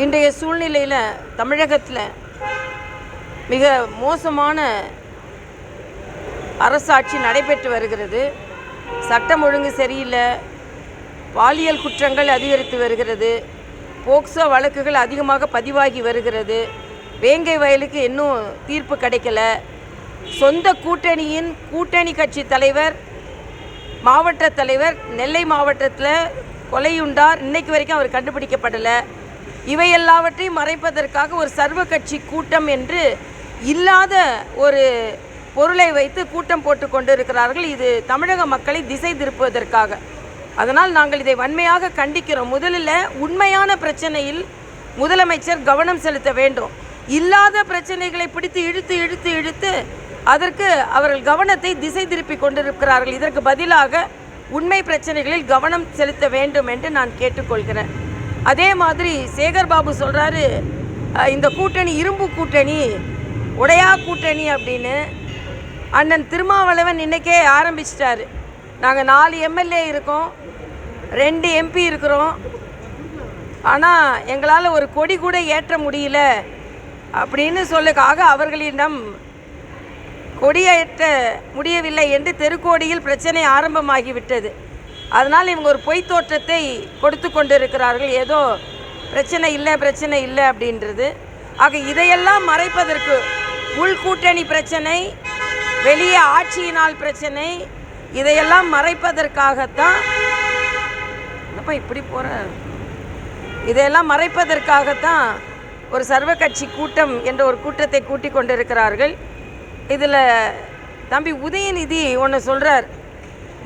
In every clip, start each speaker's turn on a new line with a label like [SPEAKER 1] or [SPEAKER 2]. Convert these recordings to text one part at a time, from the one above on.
[SPEAKER 1] இன்றைய சூழ்நிலையில் தமிழகத்தில் மிக மோசமான அரசாட்சி நடைபெற்று வருகிறது. சட்டம் ஒழுங்கு சரியில்லை. பாலியல் குற்றங்கள் அதிகரித்து வருகிறது. போக்சோ வழக்குகள் அதிகமாக பதிவாகி வருகிறது. வேங்கை வயலுக்கு இன்னும் தீர்ப்பு கிடைக்கல. சொந்த கூட்டணியின் கூட்டணி கட்சி தலைவர் மாவட்ட தலைவர் நெல்லை மாவட்டத்தில் கொலையுண்டார். இன்னைக்கு வரைக்கும் அவர் கண்டுபிடிக்கப்படலை. இவை எல்லாவற்றையும் மறைப்பதற்காக ஒரு சர்வ கட்சி கூட்டம் என்று இல்லாத ஒரு பொருளை வைத்து கூட்டம் போட்டு கொண்டிருக்கிறார்கள். இது தமிழக மக்களை திசை திருப்புவதற்காக. அதனால் நாங்கள் இதை வன்மையாக கண்டிக்கிறோம். முதலில் உண்மையான பிரச்சனையில் முதலமைச்சர் கவனம் செலுத்த வேண்டும். இல்லாத பிரச்சனைகளை பிடித்து இழுத்து இழுத்து இழுத்து அதற்கு அவர்கள் கவனத்தை திசை திருப்பி கொண்டிருக்கிறார்கள். இதற்கு பதிலாக உண்மை பிரச்சனைகளில் கவனம் செலுத்த வேண்டும் என்று நான் கேட்டுக்கொள்கிறேன். அதே மாதிரி சேகர் பாபு சொல்கிறாரு இந்த கூட்டணி இரும்பு கூட்டணி உடையா கூட்டணி அப்படின்னு. அண்ணன் திருமாவளவன் இன்னைக்கே ஆரம்பிச்சிட்டாரு. நாங்கள் நாலு எம்எல்ஏ இருக்கோம் ரெண்டு எம்பி இருக்கிறோம். ஆனால் எங்களால் ஒரு கொடி கூட ஏற்ற முடியல அப்படின்னு சொல்லுக்காக அவர்களிடம் கொடியேற்ற முடியவில்லை என்று தெருக்கோடியில் பிரச்சனை ஆரம்பமாகிவிட்டது. அதனால் இவங்க ஒரு பொய் தோற்றத்தை கொடுத்து கொண்டிருக்கிறார்கள். ஏதோ பிரச்சனை இல்லை பிரச்சனை இல்லை அப்படின்றது. ஆக இதையெல்லாம் மறைப்பதற்கு உள்கூட்டணி பிரச்சனை வெளியே ஆட்சியினால் பிரச்சனை இதையெல்லாம் மறைப்பதற்காகத்தான் என்னப்பா இப்படி போகிற இதையெல்லாம் மறைப்பதற்காகத்தான் ஒரு சர்வ கட்சி கூட்டம் என்ற ஒரு கூட்டத்தை கூட்டி கொண்டிருக்கிறார்கள். இதில் தம்பி உதயநிதி ஒன்று சொல்கிறார்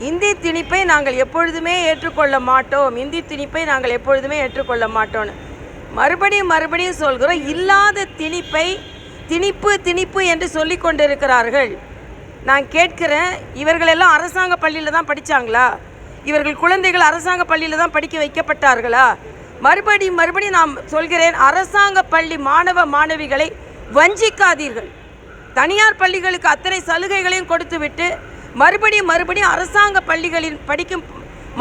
[SPEAKER 1] இந்தி திணிப்பை நாங்கள் எப்பொழுதுமே ஏற்றுக்கொள்ள மாட்டோம். இந்தி திணிப்பை நாங்கள் எப்பொழுதுமே ஏற்றுக்கொள்ள மாட்டோம்னு. மறுபடியும் மறுபடியும் சொல்கிறோம் இல்லாத திணிப்பை திணிப்பு திணிப்பு என்று சொல்லி கொண்டிருக்கிறார்கள். நான் கேட்கிறேன் இவர்களெல்லாம் அரசாங்க பள்ளியில் தான் படித்தாங்களா இவர்கள் குழந்தைகள் அரசாங்க பள்ளியில் தான் படிக்க வைக்கப்பட்டார்களா? மறுபடியும் மறுபடியும் நான் சொல்கிறேன் அரசாங்க பள்ளி மாணவ மாணவிகளை வஞ்சிக்காதீர்கள். தனியார் பள்ளிகளுக்கு அத்தனை சலுகைகளையும் கொடுத்துவிட்டு மறுபடியும் மறுபடியும் அரசாங்க பள்ளிகளில் படிக்கும்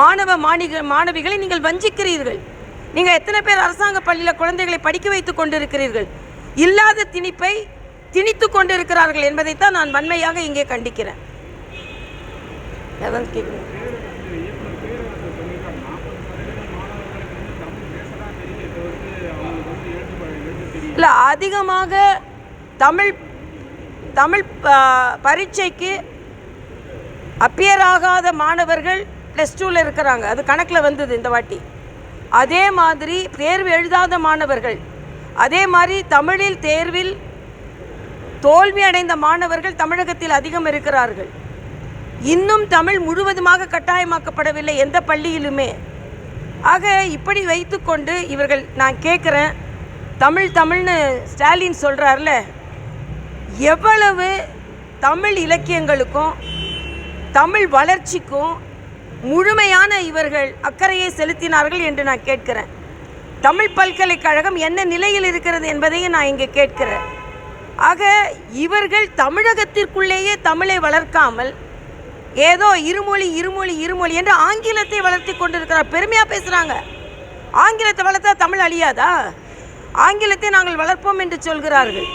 [SPEAKER 1] மாணவ மாணிக மாணவிகளை நீங்கள் வஞ்சிக்கிறீர்கள். நீங்கள் எத்தனை பேர் அரசாங்க பள்ளியில் குழந்தைகளை படிக்க வைத்து கொண்டிருக்கிறீர்கள்? இல்லாத திணிப்பை திணித்து கொண்டிருக்கிறார்கள் என்பதைத்தான் நான் வன்மையாக இங்கே கண்டிக்கிறேன். அதான் கேட்குறேன் இல்லை அதிகமாக தமிழ் தமிழ் பரீட்சைக்கு அப்பியர் ஆகாத மாணவர்கள் ப்ளஸ் டூவில் இருக்கிறாங்க. அது கணக்கில் வந்தது இந்த வாட்டி. அதே மாதிரி தேர்வு எழுதாத மாணவர்கள். அதே மாதிரி தமிழில் தேர்வில் தோல்வி அடைந்த மாணவர்கள் தமிழகத்தில் அதிகம் இருக்கிறார்கள். இன்னும் தமிழ் முழுவதுமாக கட்டாயமாக்கப்படவில்லை எந்த பள்ளியிலுமே. ஆக இப்படி வைத்துக்கொண்டு இவர்கள் நான் கேட்குறேன் தமிழ் தமிழ்னு ஸ்டாலின் சொல்கிறார்ல எவ்வளவு தமிழ் இலக்கியங்களுக்கும் தமிழ் வளர்ச்சிக்கும் முழுமையான இவர்கள் அக்கறையை செலுத்தினார்கள் என்று நான் கேட்கிறேன். தமிழ் பல்கலைக்கழகம் என்ன நிலையில் இருக்கிறது என்பதையும் நான் இங்கே கேட்கிறேன். ஆக இவர்கள் தமிழகத்திற்குள்ளேயே தமிழை வளர்க்காமல் ஏதோ இருமொழி இருமொழி இருமொழி என்று ஆங்கிலத்தை வளர்த்தி கொண்டிருக்கிறார். பெருமையாக பேசுகிறாங்க ஆங்கிலத்தை வளர்த்தா தமிழ் அழியாதா? ஆங்கிலத்தை நாங்கள் வளர்ப்போம் என்று சொல்கிறார்கள்.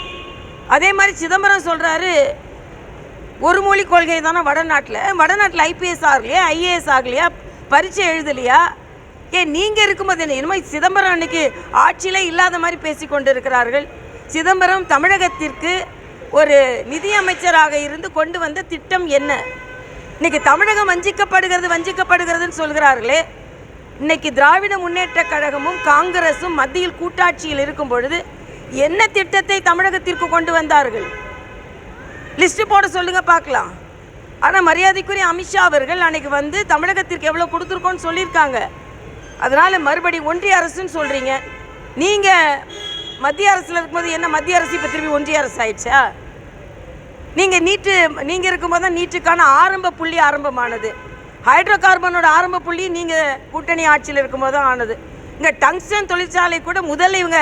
[SPEAKER 1] அதே மாதிரி சிதம்பரம் சொல்கிறாரு ஒரு மொழி கொள்கை தானே வடநாட்டில்? வடநாட்டில் ஐபிஎஸ் ஆகலையா? ஐஏஎஸ் ஆகலையா? பரீட்சை எழுதலையா? ஏன் நீங்கள் இருக்கும்போது என்ன? என்னமோ சிதம்பரம் அன்னைக்கு ஆட்சியிலே இல்லாத மாதிரி பேசி கொண்டிருக்கிறார்கள். சிதம்பரம் தமிழகத்திற்கு ஒரு நிதியமைச்சராக இருந்து கொண்டு வந்த திட்டம் என்ன? இன்னைக்கு தமிழகம் வஞ்சிக்கப்படுகிறது வஞ்சிக்கப்படுகிறதுன்னு சொல்கிறார்களே. இன்னைக்கு திராவிட முன்னேற்ற கழகமும் காங்கிரஸும் மத்தியில் கூட்டாட்சியில் இருக்கும் பொழுது என்ன திட்டத்தை தமிழகத்திற்கு கொண்டு வந்தார்கள்? லிஸ்ட்டு போட சொல்லுங்கள் பார்க்கலாம். ஆனால் மரியாதைக்குரிய அமித்ஷா அவர்கள் அன்றைக்கி வந்து தமிழகத்திற்கு எவ்வளோ கொடுத்துருக்கோன்னு சொல்லியிருக்காங்க. அதனால் மறுபடி ஒன்றிய அரசுன்னு சொல்கிறீங்க நீங்கள் மத்திய அரசில் இருக்கும்போது என்ன மத்திய அரசு இப்போ திரும்பி ஒன்றிய அரசு ஆயிடுச்சா? நீங்கள் நீட்டு நீங்கள் இருக்கும்போது தான் நீட்டுக்கான ஆரம்ப புள்ளி ஆரம்பமானது. ஹைட்ரோ கார்பனோட ஆரம்ப புள்ளி நீங்கள் கூட்டணி ஆட்சியில் இருக்கும்போது தான் ஆனது. இங்கே டங்ஸ்டன் தொழிற்சாலை கூட முதல்ல இவங்க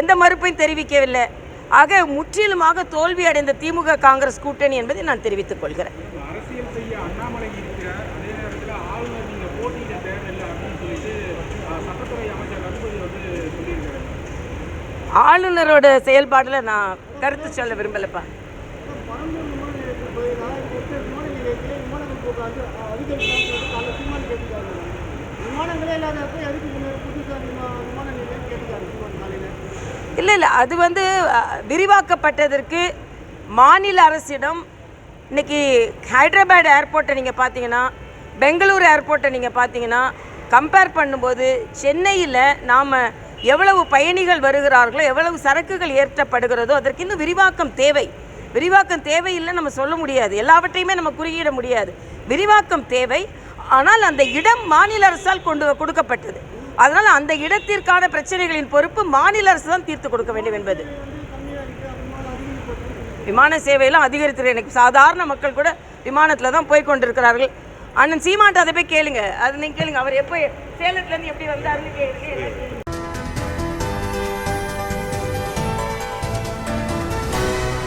[SPEAKER 1] எந்த மறுப்பையும் தெரிவிக்கவில்லை. ஆக முற்றிலுமாக தோல்வி அடைந்த திமுக காங்கிரஸ் கூட்டணி என்பதை நான் தெரிவித்துக் கொள்கிறேன். ஆளுநரோட செயல்பாடில் நான் கருத்து சொல்ல விரும்பலப்பா.
[SPEAKER 2] பரந்தூர் விமானங்களே எதுக்கு புதுசாக விமான நிலையம் காலையில்.
[SPEAKER 1] இல்லை இல்லை. அது வந்து விரிவாக்கப்பட்டதற்கு மாநில அரசிடம் இன்னைக்கு ஹைதராபாத் ஏர்போர்ட்டை நீங்கள் பார்த்தீங்கன்னா பெங்களூர் ஏர்போர்ட்டை நீங்கள் பார்த்தீங்கன்னா கம்பேர் பண்ணும்போது சென்னையில் நாம் எவ்வளவு பயணிகள் வருகிறார்களோ எவ்வளவு சரக்குகள் ஏற்றப்படுகிறதோ அதற்கு இன்னும் விரிவாக்கம் தேவை. விரிவாக்கம் தேவையில்லை நம்ம சொல்ல முடியாது. எல்லாவற்றையுமே நம்ம குறியிட முடியாது. விரிவாக்கம் தேவை. ஆனால் அந்த இடம் மாநில அரசால் கொண்டு கொடுக்கப்பட்டது. அதனால் அந்த இடத்திற்கான பிரச்சனைகளின் பொறுப்பு மாநில அரசு தான் தீர்த்து கொடுக்க வேண்டும் என்பது. விமான சேவையெல்லாம் அதிகரித்து எனக்கு சாதாரண மக்கள் கூட விமானத்தில் தான் போய் கொண்டிருக்கிறார்கள். அண்ணன் சீமாண்ட அதை போய் கேளுங்க. அது நீங்கள் கேளுங்க. அவர் எப்போ சேலத்துலேருந்து எப்படி வந்தாருன்னு கேளுங்க.